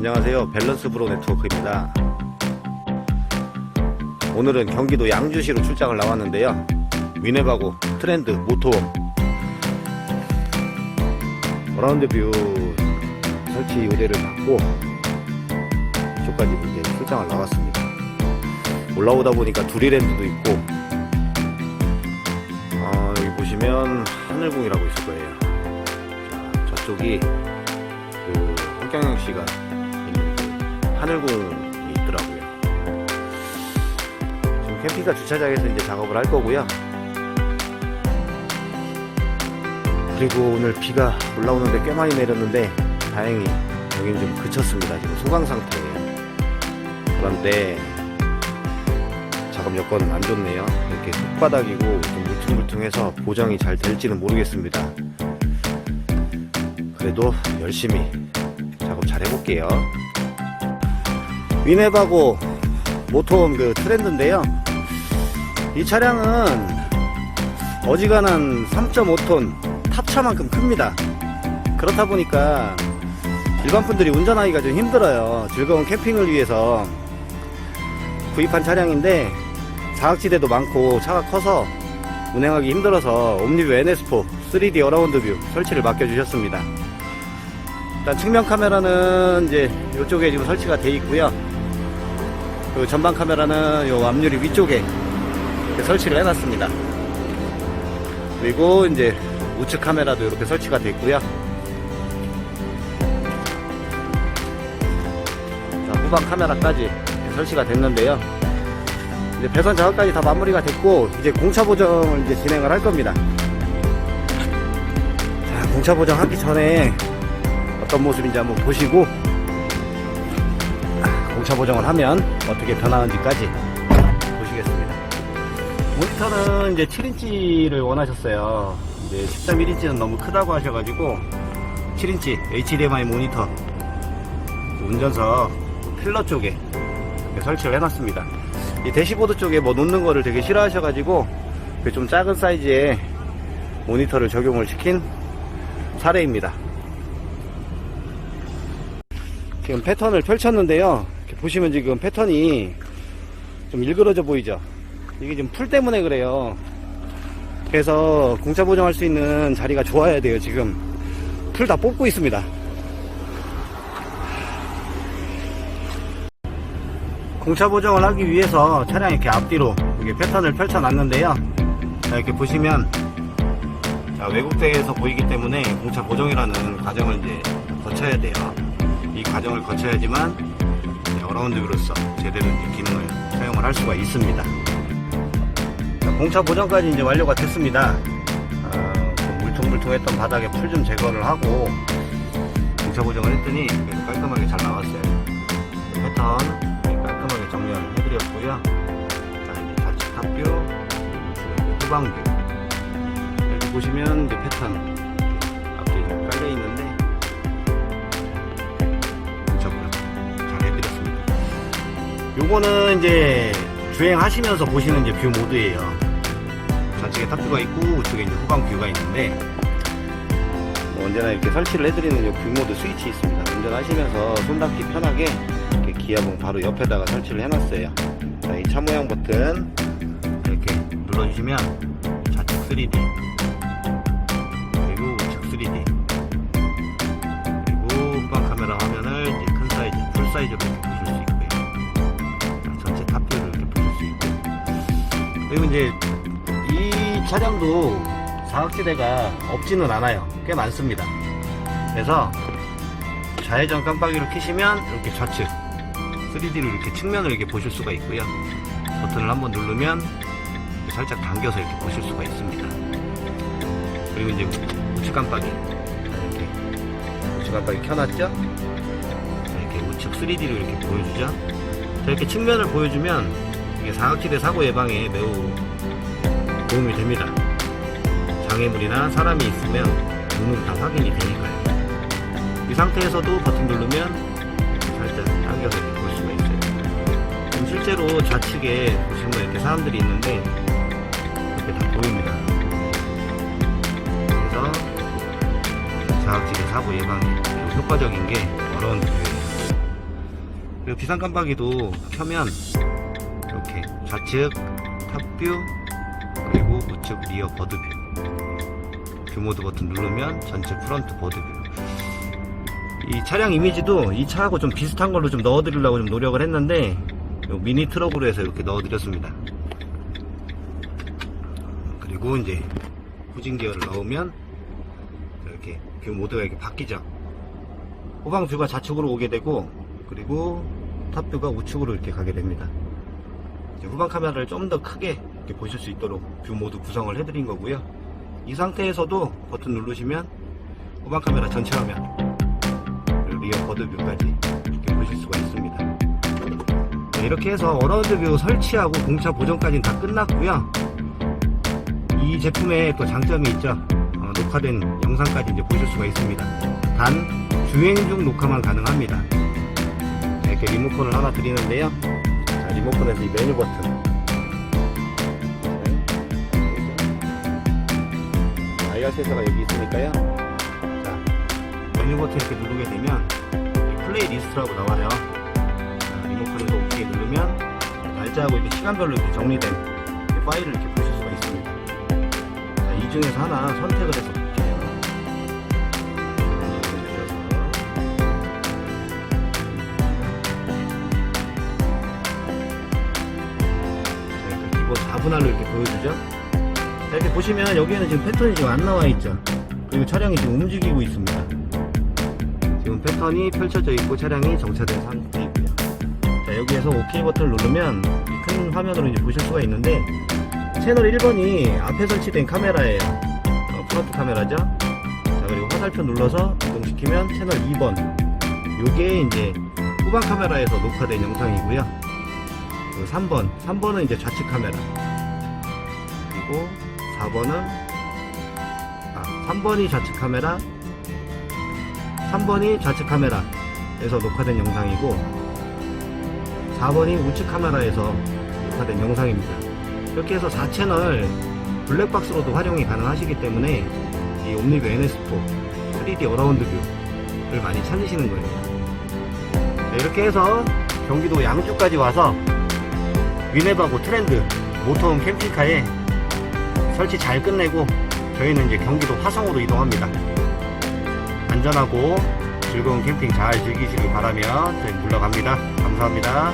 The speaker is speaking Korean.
안녕하세요. 밸런스 브로 네트워크입니다. 오늘은 경기도 양주시로 출장을 나왔는데요. 위네바고 트렌드 모토 어라운드 뷰 설치 의뢰를 받고 이쪽까지 이제 출장을 나왔습니다. 올라오다 보니까 두리랜드도 있고 어, 여기 보시면 하늘궁이라고 있을 거예요. 자, 저쪽이 그 홍경영 씨가 하늘궁이 있더라고요. 지금 캠핑카 주차장에서 이제 작업을 할 거고요. 그리고 오늘 비가 올라오는데 꽤 많이 내렸는데 다행히 여기는 좀 그쳤습니다. 지금 소강 상태예요. 그런데 작업 여건은 안 좋네요. 이렇게 흙바닥이고 좀 물퉁물퉁해서 보정이 잘 될지는 모르겠습니다. 그래도 열심히 작업 잘 해볼게요. 위네바고 모톰 그 트렌드인데요. 이 차량은 어지간한 3.5톤 탑차만큼 큽니다. 그렇다 보니까 일반 분들이 운전하기가 좀 힘들어요. 즐거운 캠핑을 위해서 구입한 차량인데 사각지대도 많고 차가 커서 운행하기 힘들어서 옴니뷰 NS4 3D 어라운드 뷰 설치를 맡겨주셨습니다. 일단 측면 카메라는 이제 이쪽에 지금 설치가 돼 있고요. 그 전방 카메라는 요 앞유리 위쪽에 설치를 해놨습니다. 그리고 이제 우측 카메라도 이렇게 설치가 돼 있고요. 자, 후방 카메라까지 설치가 됐는데요. 이제 배선 작업까지 다 마무리가 됐고 이제 공차 보정을 이제 진행을 할 겁니다. 자, 공차 보정 하기 전에 어떤 모습인지 한번 보시고 공차 보정을 하면 어떻게 변하는지까지 보시겠습니다. 모니터는 이제 7인치를 원하셨어요. 이제 13.1인치는 너무 크다고 하셔가지고 7인치 HDMI 모니터 운전석 필러 쪽에 설치를 해놨습니다. 이 대시보드 쪽에 뭐 놓는 거를 되게 싫어하셔가지고 그 좀 작은 사이즈의 모니터를 적용을 시킨 사례입니다. 지금 패턴을 펼쳤는데요. 보시면 지금 패턴이 좀 일그러져 보이죠? 이게 지금 풀 때문에 그래요. 그래서 공차 보정할 수 있는 자리가 좋아야 돼요, 지금. 풀 다 뽑고 있습니다. 공차 보정을 하기 위해서 차량 이렇게 앞뒤로 이렇게 패턴을 펼쳐 놨는데요. 자, 이렇게 보시면 자, 왜곡대에서 보이기 때문에 공차 보정이라는 과정을 이제 거쳐야 돼요. 이 과정을 거쳐야지만 어라운드 뷰로서 제대로 기능을 사용을 할 수가 있습니다. 자, 공차 보정까지 이제 완료가 됐습니다. 어, 그 물퉁물퉁했던 바닥에 풀 좀 제거를 하고 공차 보정을 했더니 깔끔하게 잘 나왔어요. 그 패턴 깔끔하게 정리해드렸고요. 자, 이제 좌측 탑뷰, 후방뷰. 여기 보시면 이제 패턴 좀 깔려 있는데 요거는 이제 주행하시면서 보시는 이제 뷰 모드예요. 좌측에 탑뷰가 있고 우측에 이제 후방 뷰가 있는데 뭐 언제나 이렇게 설치를 해드리는 이뷰 모드 스위치 있습니다. 운전하시면서 손잡기 편하게 이렇게 기아봉 바로 옆에다가 설치를 해놨어요. 자, 이 차 모양 버튼 이렇게 눌러주시면 좌측 3D 그리고 우측 3D 그리고 후방 카메라 화면을 이제 큰 사이즈, 풀 사이즈로 이렇게 보실 그리고 이제 이 차량도 사각지대가 없지는 않아요. 꽤 많습니다. 그래서 좌회전 깜빡이로 켜시면 이렇게 좌측 3D로 이렇게 측면을 이렇게 보실 수가 있고요. 버튼을 한번 누르면 살짝 당겨서 이렇게 보실 수가 있습니다. 그리고 이제 우측 깜빡이 이렇게 우측 깜빡이 켜놨죠? 이렇게 우측 3D로 이렇게 보여주죠? 자, 이렇게 측면을 보여주면 이게 사각지대 사고 예방에 매우 도움이 됩니다. 장애물이나 사람이 있으면 눈으로 다 확인이 되니까요. 이 상태에서도 버튼 누르면 살짝 당겨서 이렇게 볼 수가 있어요. 실제로 좌측에 보시면 이렇게 사람들이 있는데 이렇게 다 보입니다. 그래서 사각지대 사고 예방에 효과적인 게 어려운 교육이에요. 그리고 비상 깜빡이도 켜면 이렇게 좌측 탑뷰 그리고 우측 리어 버드뷰. 뷰모드 버튼 누르면 전체 프런트 버드뷰. 이 차량 이미지도 이 차하고 좀 비슷한 걸로 좀 넣어드리려고 좀 노력을 했는데 요 미니 트럭으로 해서 이렇게 넣어드렸습니다. 그리고 이제 후진 기어를 넣으면 이렇게 뷰 모드가 이렇게 바뀌죠. 후방 뷰가 좌측으로 오게 되고 그리고 탑 뷰가 우측으로 이렇게 가게 됩니다 후방 카메라를 좀 더 크게 보실 수 있도록 뷰 모드 구성을 해드린 거고요. 이 상태에서도 버튼 누르시면 후방 카메라 전체 화면 그리고 리어 버드 뷰까지 이렇게 보실 수가 있습니다. 네, 이렇게 해서 어라운드 뷰 설치하고 공차 보정까지는 다 끝났고요. 이 제품에 또 장점이 있죠. 어, 녹화된 영상까지 이제 보실 수가 있습니다. 단 주행 중 녹화만 가능합니다. 자, 이렇게 리모컨을 하나 드리는데요. 자, 리모컨에서 이 메뉴 버튼. IR 센서가 여기 있으니까요. 자, 메뉴 버튼 이렇게 누르게 되면 이 플레이 리스트라고 나와요. 자, 리모컨에서 오케이 누르면 날짜하고 이렇게 시간별로 이렇게 정리된 이 파일을 이렇게 보실 수가 있습니다. 자, 이 중에서 하나 선택을 해서 볼게요 자, 이렇게 기본 4분할로 이렇게 보여주죠? 자, 이렇게 보시면 여기에는 지금 패턴이 지금 안 나와 있죠? 그리고 차량이 지금 움직이고 있습니다. 지금 패턴이 펼쳐져 있고 차량이 정차된 상태이고요 자 여기에서 OK 버튼을 누르면 이 큰 화면으로 이제 보실 수가 있는데 채널 1번이 앞에 설치된 카메라예요. 어, 프론트 카메라죠? 자 그리고 화살표 눌러서 이동시키면 채널 2번. 요게 이제 후방 카메라에서 녹화된 영상이고요 그리고 3번 3번은 이제 좌측 카메라 그리고 4번은 아 3번이 좌측 카메라 3번이 좌측 카메라에서 녹화된 영상이고 4번이 우측 카메라에서 녹화된 영상입니다. 이렇게 해서 4채널 블랙박스로도 활용이 가능하시기 때문에 이 옴니뷰 NS4 3D 어라운드 뷰를 많이 찾으시는 거예요. 자, 이렇게 해서 경기도 양주까지 와서 위네바고 트렌드 모터홈 캠핑카에 설치 잘 끝내고 저희는 이제 경기도 화성으로 이동합니다. 안전하고 즐거운 캠핑 잘 즐기시길 바라며 저희 물러갑니다. 감사합니다.